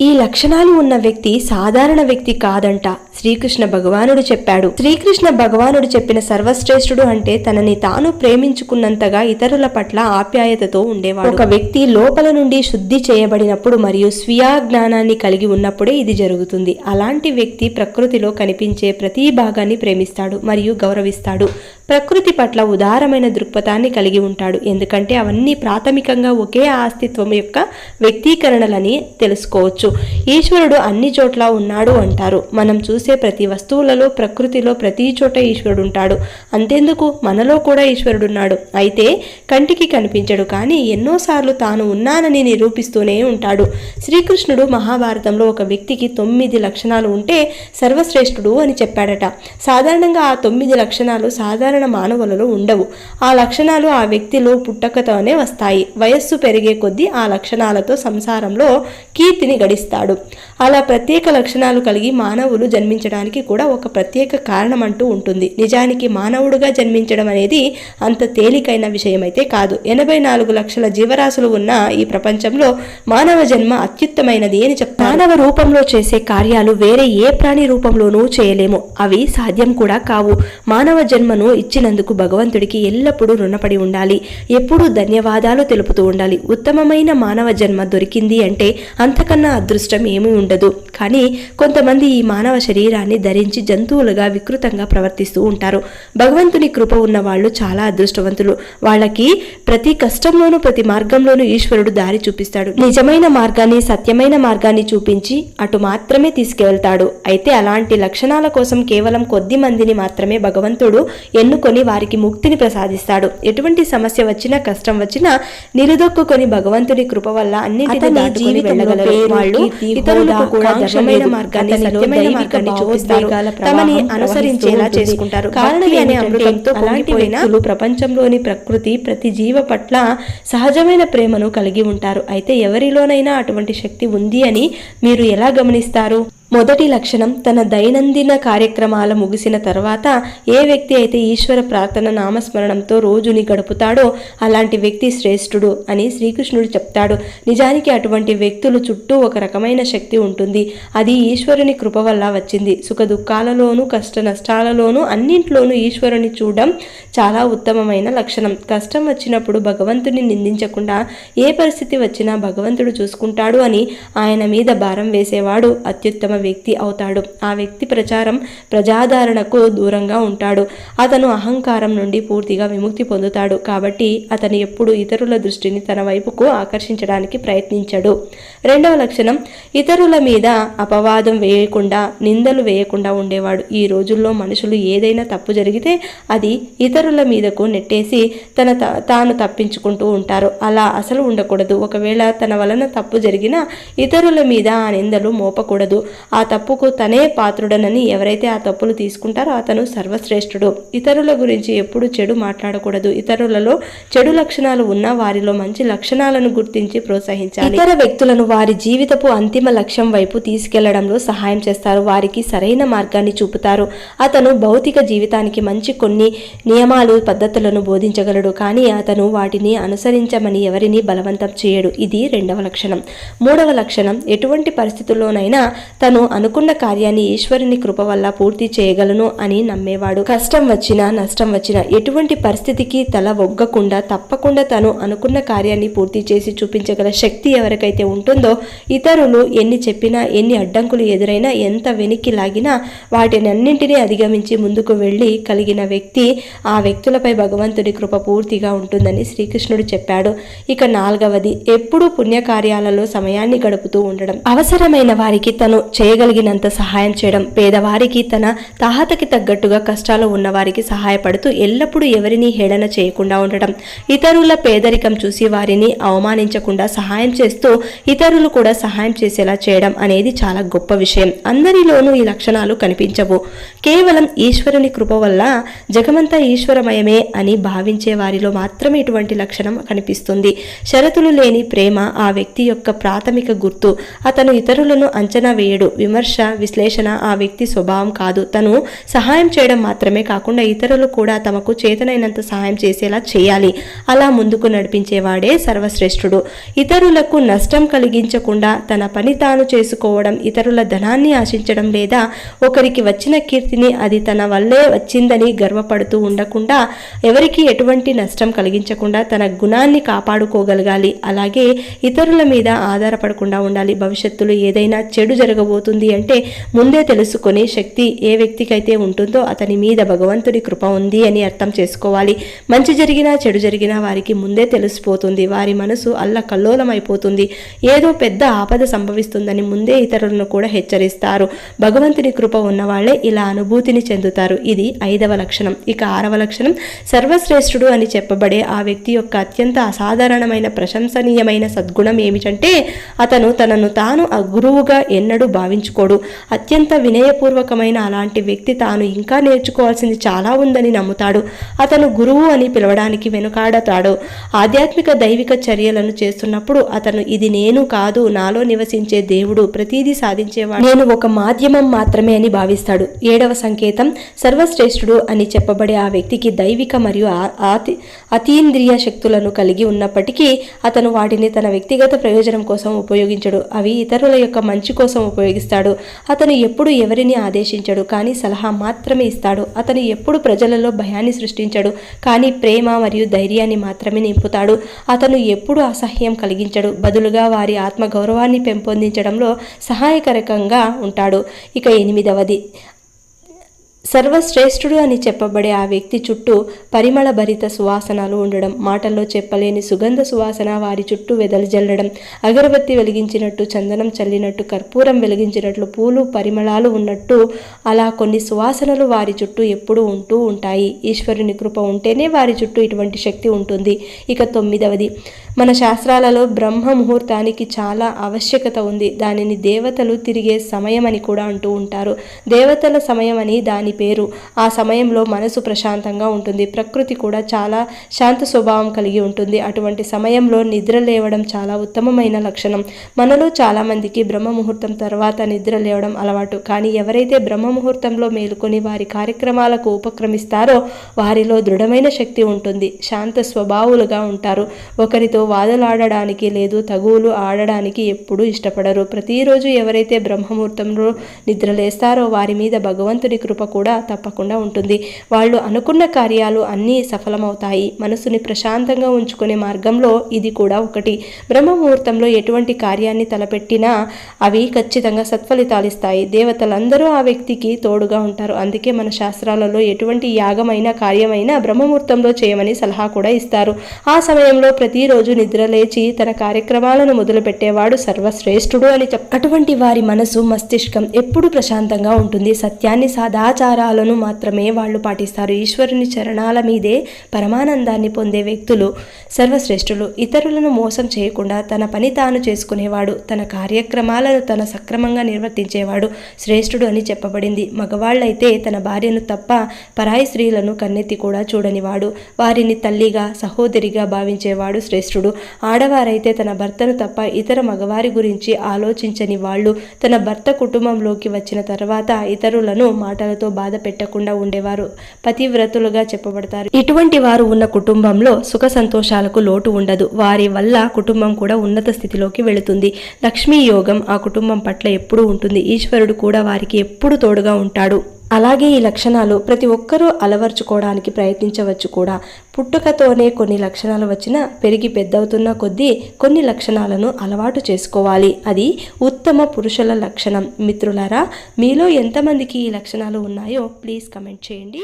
ఈ లక్షణాలు ఉన్న వ్యక్తి సాధారణ వ్యక్తి కాదంట శ్రీకృష్ణ భగవానుడు చెప్పాడు. శ్రీకృష్ణ భగవానుడు చెప్పిన సర్వశ్రేష్ఠుడు అంటే తనని తాను ప్రేమించుకున్నంతగా ఇతరుల పట్ల ఆప్యాయతతో ఉండేవాడు. ఒక వ్యక్తి లోపల నుండి శుద్ధి చేయబడినప్పుడు మరియు స్వీయ జ్ఞానాన్ని కలిగి ఉన్నప్పుడే ఇది జరుగుతుంది. అలాంటి వ్యక్తి ప్రకృతిలో కనిపించే ప్రతి భాగాన్ని ప్రేమిస్తాడు మరియు గౌరవిస్తాడు. ప్రకృతి పట్ల ఉదారమైన దృక్పథాన్ని కలిగి ఉంటాడు. ఎందుకంటే అవన్నీ ప్రాథమికంగా ఒకే ఆస్తిత్వం యొక్క వ్యక్తీకరణలని తెలుసుకోవచ్చు. ఈశ్వరుడు అన్ని చోట్ల ఉన్నాడు అంటారు. మనం చూసే ప్రతి వస్తువులలో ప్రకృతిలో ప్రతి చోట ఈశ్వరుడు ఉంటాడు. అంతెందుకు? మనలో కూడా ఈశ్వరుడు ఉన్నాడు. అయితే కంటికి కనిపించడు. కానీ ఎన్నోసార్లు తాను ఉన్నానని నిరూపిస్తూనే ఉంటాడు. శ్రీకృష్ణుడు మహాభారతంలో ఒక వ్యక్తికి తొమ్మిది లక్షణాలు ఉంటే సర్వశ్రేష్ఠుడు అని చెప్పాడట. సాధారణంగా ఆ తొమ్మిది లక్షణాలు సాధారణ మానవులలో ఉండవు. ఆ లక్షణాలు ఆ వ్యక్తిలో పుట్టకతోనే వస్తాయి. వయస్సు పెరిగే కొద్దీ ఆ లక్షణాలతో సంసారంలో కీర్తిని గడిస్తాడు. అలా ప్రత్యేక లక్షణాలు కలిగి మానవులు జన్మించడానికి కూడా ఒక ప్రత్యేక కారణం అంటూ ఉంటుంది. నిజానికి మానవుడుగా జన్మించడం అనేది అంత తేలికైన విషయమైతే కాదు. ఎనభై నాలుగు లక్షల జీవరాశులు ఉన్న ఈ ప్రపంచంలో మానవ జన్మ అత్యుత్తమైనది అని చెప్తారు. మానవ రూపంలో చేసే కార్యాలు వేరే ఏ ప్రాణి రూపంలోనూ చేయలేము. అవి సాధ్యం కూడా కావు. మానవ జన్మను ఇచ్చినందుకు భగవంతుడికి ఎల్లప్పుడూ రుణపడి ఉండాలి. ఎప్పుడూ ధన్యవాదాలు తెలుపుతూ ఉండాలి. ఉత్తమమైన మానవ జన్మ దొరికింది అంటే అంతకన్నా అదృష్టం ఏమీ ఉండదు. కానీ కొంతమంది ఈ మానవ శరీరాన్ని ధరించి జంతువులుగా వికృతంగా ప్రవర్తిస్తూ ఉంటారు. భగవంతుని కృప ఉన్న వాళ్ళు చాలా అదృష్టవంతులు. వాళ్ళకి ప్రతి కష్టంలోనూ ప్రతి మార్గంలోనూ ఈశ్వరుడు దారి చూపిస్తాడు. నిజమైన మార్గాన్ని సత్యమైన మార్గాన్ని చూపించి అటు మాత్రమే తీసుకెళ్తాడు. అయితే అలాంటి లక్షణాల కోసం కేవలం కొద్ది మందిని మాత్రమే భగవంతుడు ఎన్నుకొని వారికి ముక్తిని ప్రసాదిస్తాడు. ఎటువంటి సమస్య వచ్చినా కష్టం వచ్చినా నిలుదొక్కుకొని భగవంతుని కృప వల్ల దాటుకొని జీవితంలో వాళ్ళు కీర్తి, కూడా ధర్మమైన. మార్గాన్ని సత్యమైన మార్గాన్ని చూపిస్తారు. తమని అనుసరించేలా చేసుకుంటారు ఉంటుంది. కారణం భక్తి అనే అమృతంతో అలాంటి వ్యక్తులు ప్రపంచంలోని ప్రకృతి ప్రతి జీవ పట్ల సహజమైన ప్రేమను కలిగి ఉంటారు. అయితే ఎవరిలోనైనా అటువంటి శక్తి ఉంది అని మీరు ఎలా గమనిస్తారు? మొదటి లక్షణం తన దైనందిన కార్యక్రమాల ముగిసిన తర్వాత ఏ వ్యక్తి అయితే ఈశ్వర ప్రార్థన నామస్మరణంతో రోజుని గడుపుతాడో అలాంటి వ్యక్తి శ్రేష్ఠుడు అని శ్రీకృష్ణుడు చెప్తాడు. నిజానికి అటువంటి వ్యక్తులు చుట్టూ ఒక రకమైన శక్తి ఉంటుంది. అది ఈశ్వరుని కృప వల్ల వచ్చింది. సుఖ దుఃఖాలలోనూ కష్ట నష్టాలలోనూ అన్నింట్లోనూ ఈశ్వరుని చూడడం చాలా ఉత్తమమైన లక్షణం. కష్టం వచ్చినప్పుడు భగవంతుని నిందించకుండా ఏ పరిస్థితి వచ్చినా భగవంతుడు చూసుకుంటాడు అని ఆయన మీద భారం వేసేవాడు. అత్యుత్తమ వ్యక్తి అవుతాడు. ఆ వ్యక్తి ప్రచారం ప్రజాదరణకు దూరంగా ఉంటాడు. అతను అహంకారం నుండి పూర్తిగా విముక్తి పొందుతాడు. కాబట్టి అతను ఎప్పుడు ఇతరుల దృష్టిని తన వైపుకు ఆకర్షించడానికి ప్రయత్నించడు. రెండవ లక్షణం ఇతరుల మీద అపవాదం వేయకుండా నిందలు వేయకుండా ఉండేవాడు. ఈ రోజుల్లో మనుషులు ఏదైనా తప్పు జరిగితే అది ఇతరుల మీదకు నెట్టేసి తన త- తాను తప్పించుకుంటూ ఉంటారు. అలా అసలు ఉండకూడదు. ఒకవేళ తన వలన తప్పు జరిగినా ఇతరుల మీద ఆ నిందలు మోపకూడదు. ఆ తప్పుకు తనే పాత్రుడనని ఎవరైతే ఆ తప్పులు తీసుకుంటారో అతను సర్వశ్రేష్ఠుడు. ఇతరుల గురించి ఎప్పుడు చెడు మాట్లాడకూడదు. ఇతరులలో చెడు లక్షణాలు ఉన్న వారిలో మంచి లక్షణాలను గుర్తించి ప్రోత్సహించాలి. ఇతర వ్యక్తులను వారి జీవితపు అంతిమ లక్ష్యం వైపు తీసుకెళ్ళడంలో సహాయం చేస్తారు. వారికి సరైన మార్గాన్ని చూపుతారు. అతను భౌతిక జీవితానికి మంచి కొన్ని నియమాలు పద్ధతులను బోధించగలడు. కానీ అతను వాటిని అనుసరించమని ఎవరిని బలవంతం చేయడు. ఇది రెండవ లక్షణం. మూడవ లక్షణం ఎటువంటి పరిస్థితుల్లోనైనా తను అనుకున్న కార్యాన్ని ఈశ్వరుని కృప వల్ల పూర్తి చేయగలను అని నమ్మేవాడు. కష్టం వచ్చినా నష్టం వచ్చినా ఎటువంటి పరిస్థితికి తల ఒగ్గకుండా తప్పకుండా తను అనుకున్న కార్యాన్ని పూర్తి చేసి చూపించగల శక్తి ఎవరికైతే ఉంటుందో ఇతరులు ఎన్ని చెప్పినా ఎన్ని అడ్డంకులు ఎదురైనా ఎంత వెనక్కి లాగినా వాటినన్నింటినీ అధిగమించి ముందుకు వెళ్ళి కలిగిన వ్యక్తి ఆ వ్యక్తులపై భగవంతుడి కృప పూర్తిగా ఉంటుందని శ్రీకృష్ణుడు చెప్పాడు. ఇక నాలుగవది ఎప్పుడూ పుణ్యకార్యాలలో సమయాన్ని గడుపుతూ ఉండడం. అవసరమైన వారికి తను చేయగలిగినంత సహాయం చేయడం పేదవారికి తన తాహతకి తగ్గట్టుగా కష్టాలు ఉన్నవారికి సహాయపడుతూ ఎల్లప్పుడూ ఎవరిని హేళన చేయకుండా ఉండటం ఇతరుల పేదరికం చూసి వారిని అవమానించకుండా సహాయం చేస్తూ ఇతరులు కూడా సహాయం చేసేలా చేయడం అనేది చాలా గొప్ప విషయం. అందరిలోనూ ఈ లక్షణాలు కనిపించవు. కేవలం ఈశ్వరుని కృప వల్ల జగమంతా ఈశ్వరమయమే అని భావించే వారిలో మాత్రమే ఇటువంటి లక్షణం కనిపిస్తుంది. షరతులు లేని ప్రేమ ఆ వ్యక్తి యొక్క ప్రాథమిక గుర్తు. అతను ఇతరులను అంచనా వేయడు. విమర్శ విశ్లేషణ ఆ వ్యక్తి స్వభావం కాదు. తను సహాయం చేయడం మాత్రమే కాకుండా ఇతరులు కూడా తమకు చేతనైనంత సహాయం చేసేలా చేయాలి. అలా ముందుకు నడిపించేవాడే సర్వశ్రేష్ఠుడు. ఇతరులకు నష్టం కలిగించకుండా తన పని తాను చేసుకోవడం ఇతరుల ధనాన్ని ఆశించడం లేదా ఒకరికి వచ్చిన కీర్తిని అది తన వల్లే వచ్చిందని గర్వపడుతూ ఉండకుండా ఎవరికి ఎటువంటి నష్టం కలిగించకుండా తన గుణాన్ని కాపాడుకోగలగాలి. అలాగే ఇతరుల మీద ఆధారపడకుండా ఉండాలి. భవిష్యత్తులో ఏదైనా చెడు జరగబోతుంది అంటే ముందే తెలుసుకునే శక్తి ఏ వ్యక్తికైతే ఉంటుందో అతని మీద భగవంతుడి కృప ఉంది అని అర్థం చేసుకోవాలి. మంచి జరిగినా చెడు జరిగినా వారికి ముందే తెలిసిపోతుంది. వారి మనసు అల్లకల్లోలమైపోతుంది ఏదో పెద్ద ఆపద సంభవిస్తుందని ముందే ఇతరులను కూడా హెచ్చరిస్తారు. భగవంతుని కృప ఉన్నవాళ్ళే ఇలా అనుభూతిని చెందుతారు. ఇది ఐదవ లక్షణం. ఇక ఆరవ లక్షణం. సర్వశ్రేష్ఠుడు అని చెప్పబడే ఆ వ్యక్తి యొక్క అత్యంత అసాధారణమైన ప్రశంసనీయమైన సద్గుణం ఏమిటంటే అతను తనను తాను అగురువుగా ఎన్నడూ ఎన్నడూ భావించుకోడు. అత్యంత వినయపూర్వకమైన అలాంటి వ్యక్తి తాను ఇంకా నేర్చుకోవాల్సింది చాలా ఉందని నమ్ముతాడు. అతను గురువు అని పిలవడానికి వెనుకాడతాడు. ఆధ్యాత్మిక దైవిక చర్యలను చేస్తున్నప్పుడు అతను ఇది నేను కాదు నాలో నివసించే దేవుడు ప్రతిదీ సాధించేవాడు. నేను ఒక మాధ్యమం మాత్రమే అని భావిస్తాడు. ఏడవ సంకేతం సర్వశ్రేష్ఠుడు అని చెప్పబడే ఆ వ్యక్తికి దైవిక మరియు అతీంద్రియ శక్తులను కలిగి ఉన్నప్పటికీ అతను వాటిని తన వ్యక్తిగత ప్రయోజనం కోసం ఉపయోగించడు. అవి ఇతరుల యొక్క మంచి కోసం ఉపయోగిస్తాడు అతను ఎప్పుడు ఎవరిని ఆదేశించడు కానీ సలహా మాత్రమే ఇస్తాడు. అతను ఎప్పుడు ప్రజలలో భయాన్ని సృష్టించడు కానీ ప్రేమ మరియు ధైర్యాన్ని మాత్రమే నింపుతాడు. అతను ఎప్పుడు అసహ్యం కలిగించడు. బదులుగా వారి ఆత్మగౌరవాన్ని పెంపొందించడంలో సహాయకరకంగా ఉంటాడు. ఇక ఎనిమిదవది. సర్వశ్రేష్ఠుడు అని చెప్పబడే ఆ వ్యక్తి చుట్టూ పరిమళ భరిత సువాసనలు ఉండడం మాటల్లో చెప్పలేని సుగంధ సువాసన వారి చుట్టూ వెదలజల్లడం అగరబత్తి వెలిగించినట్టు చందనం చల్లినట్టు కర్పూరం వెలిగించినట్లు పూలు పరిమళాలు ఉన్నట్టు అలా కొన్ని సువాసనలు వారి చుట్టూ ఎప్పుడూ ఉంటూ ఉంటాయి. ఈశ్వరుని కృప ఉంటేనే వారి చుట్టూ ఇటువంటి శక్తి ఉంటుంది. ఇక తొమ్మిదవది. మన శాస్త్రాలలో బ్రహ్మ ముహూర్తానికి చాలా ఆవశ్యకత ఉంది. దానిని దేవతలు తిరిగే సమయం అని కూడా అంటూ ఉంటారు. దేవతల సమయం అని దాని పేరు. ఆ సమయంలో మనసు ప్రశాంతంగా ఉంటుంది. ప్రకృతి కూడా చాలా శాంత స్వభావం కలిగి ఉంటుంది. అటువంటి సమయంలో నిద్ర లేవడం చాలా ఉత్తమమైన లక్షణం. మనలో చాలామందికి బ్రహ్మ ముహూర్తం తర్వాత నిద్ర లేవడం అలవాటు. కానీ ఎవరైతే బ్రహ్మ ముహూర్తంలో మేలుకొని వారి కార్యక్రమాలకు ఉపక్రమిస్తారో వారిలో దృఢమైన శక్తి ఉంటుంది. శాంత స్వభావులుగా ఉంటారు. ఒకరితో వాదలాడడానికి లేదు. తగువులు ఆడడానికి ఎప్పుడూ ఇష్టపడరు. ప్రతిరోజు ఎవరైతే బ్రహ్మముహూర్తంలో నిద్రలేస్తారో వారి మీద భగవంతుడి కృప కూడా తప్పకుండా ఉంటుంది. వాళ్ళు అనుకున్న కార్యాలు అన్నీ సఫలమవుతాయి. మనసుని ప్రశాంతంగా ఉంచుకునే మార్గంలో ఇది కూడా ఒకటి. బ్రహ్మముహూర్తంలో ఎటువంటి కార్యాన్ని తలపెట్టినా అవి ఖచ్చితంగా సత్ఫలితాలు ఇస్తాయి. దేవతలందరూ ఆ వ్యక్తికి తోడుగా ఉంటారు. అందుకే మన శాస్త్రాలలో ఎటువంటి యాగమైన కార్యమైన బ్రహ్మముహూర్తంలో చేయమని సలహా కూడా ఇస్తారు. ఆ సమయంలో ప్రతిరోజు నిద్ర లేచి తన కార్యక్రమాలను మొదలుపెట్టేవాడు సర్వశ్రేష్ఠుడు అని చెప్ అటువంటి వారి మనసు మస్తిష్కం ఎప్పుడు ప్రశాంతంగా ఉంటుంది. సత్యాన్ని ఆచారాలను మాత్రమే వాళ్ళు పాటిస్తారు. ఈశ్వరుని చరణాల మీదే పరమానందాన్ని పొందే వ్యక్తులు సర్వశ్రేష్ఠులు. ఇతరులను మోసం చేయకుండా తన పని తాను చేసుకునేవాడు తన కార్యక్రమాలను తన సక్రమంగా నిర్వర్తించేవాడు శ్రేష్ఠుడు అని చెప్పబడింది. మగవాళ్ళైతే తన భార్యను తప్ప పరాయి స్త్రీలను కన్నెత్తి కూడా చూడనివాడు. వారిని తల్లిగా సహోదరిగా భావించేవాడు శ్రేష్ఠుడు. ఆడవారైతే తన భర్తను తప్ప ఇతర మగవారి గురించి ఆలోచించని వాళ్ళు తన భర్త కుటుంబంలోకి వచ్చిన తర్వాత ఇతరులను మాటలతో బాధ పెట్టకుండా ఉండేవారు. పతివ్రతులుగా చెప్పబడతారు. ఇటువంటి వారు ఉన్న కుటుంబంలో సుఖ సంతోషాలకు లోటు ఉండదు. వారి వల్ల కుటుంబం కూడా ఉన్నత స్థితిలోకి వెళుతుంది. లక్ష్మీ యోగం ఆ కుటుంబం పట్ల ఎప్పుడూ ఉంటుంది. ఈశ్వరుడు కూడా వారికి ఎప్పుడు తోడుగా ఉంటాడు. అలాగే ఈ లక్షణాలు ప్రతి ఒక్కరూ అలవర్చుకోవడానికి ప్రయత్నించవచ్చు కూడా. పుట్టుకతోనే కొన్ని లక్షణాలు వచ్చినా పెరిగి పెద్దవుతున్న కొద్దీ కొన్ని లక్షణాలను అలవాటు చేసుకోవాలి. అది ఉత్తమ పురుషుల లక్షణం. మిత్రులారా మీలో ఎంతమందికి ఈ లక్షణాలు ఉన్నాయో ప్లీజ్ కమెంట్ చేయండి.